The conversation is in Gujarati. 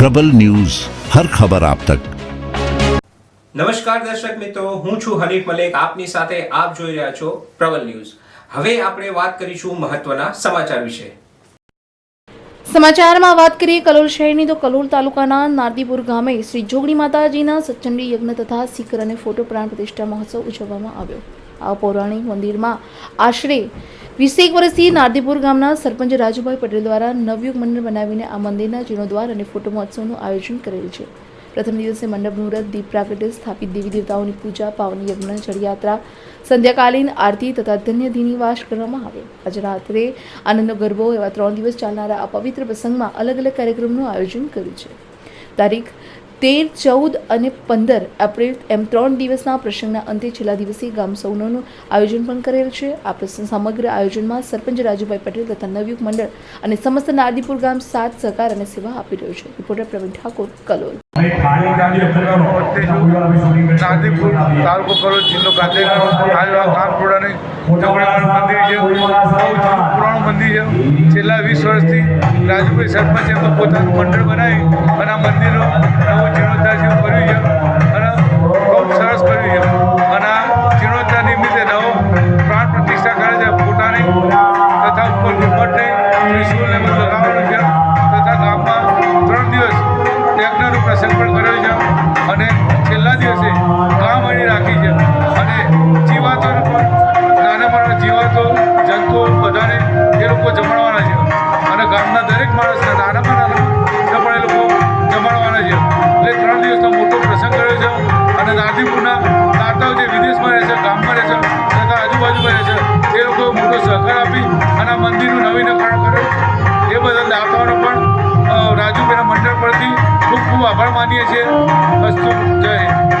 પ્રબલ ન્યૂઝ હર ખબર આપ તક. નમસ્કાર દર્શક મિત્રો હું છું હરીફ મલેક આપની સાથે આપ જોઈ રહ્યા છો પ્રબલ ન્યૂઝ. હવે આપણે વાત કરીશું મહત્વના સમાચાર વિશે. સમાચારમાં વાત કરીએ કલોલ શહેરની તો કલોલ તાલુકાના નારદીપુર ગામે શ્રી જોગણી માતાજીના સચ્ચંડી યજ્ઞ તથા શિખર અને ફોટો પ્રાણ પ્રતિષ્ઠા મહોત્સવ ઉજવવામાં આવ્યો. આ પૌરાણિક મંદિરમાં આશરે વીસેક વર્ષથી નારદીપુર ગામના સરપંચ રાજુભાઈ પટેલ દ્વારા નવયુગ મંડળ બનાવીને આ મંદિરના જીર્ણોદ્વાર અને ફોટો મહોત્સવનું આયોજન કરેલ છે. પ્રથમ દિવસે મંડપ મુહૂર્ત દીપ પ્રાગટ્ય, સ્થાપિત દેવી દેવતાઓની પૂજા, પાવન યજ્ઞ, જળયાત્રા, સંધ્યાકાલીન આરતી તથા ધન્ય દિનિવાસ કરવામાં આવે. આજે રાત્રે આનંદનો ગરબો એવા ત્રણ દિવસ ચાલનારા આ પવિત્ર પ્રસંગમાં અલગ અલગ કાર્યક્રમનું આયોજન કર્યું છે. તારીખ તેર ચૌદ અને પંદર એપ્રિલ એમ ત્રણ દિવસના પ્રસંગના અંતે છેલ્લા દિવસે ગામ સૌનોનું આયોજન પણ કરેલ છે. આ પ્રસંગ સમગ્ર આયોજનમાં સરપંચ રાજુભાઈ પટેલ તથા નવયુગ મંડળ અને સમસ્ત નાદીપુર ગામ સાથ સહકાર અને સેવા આપી રહ્યું છે. રિપોર્ટર પ્રવીણ ઠાકોર કલોલ. નાદીપુર તાલુકો કલોલ જિલ્લો ખાતે મંદિર પુરાણું છે. છેલ્લા વીસ વર્ષથી રાજુભાઈ સરપંચ એમનું પોતાનું મંડળ પ્રસંગ પણ કરેલ છે અને છેલ્લા દિવસે ગામવાળી રાખી છે. અને જીવાતો નાના નાના જીવાતો, જંતુઓ બધાને એ લોકો જમાડવાના છે. અને ગામના દરેક માણસને નાના ને પણ એ લોકો જમાડવાના છે. એટલે ત્રણ દિવસનો મોટો પ્રસંગ કર્યો છે અને નાદીપુરના દાતાઓ જે વિદેશમાં રહે છે, ગામમાં રહે છે, તથા આજુબાજુમાં રહે છે, એ લોકો મોટો સહકાર આપી અને આ મંદિરનું ખૂબ આભાર માનીએ છીએ. વસ્તુ જય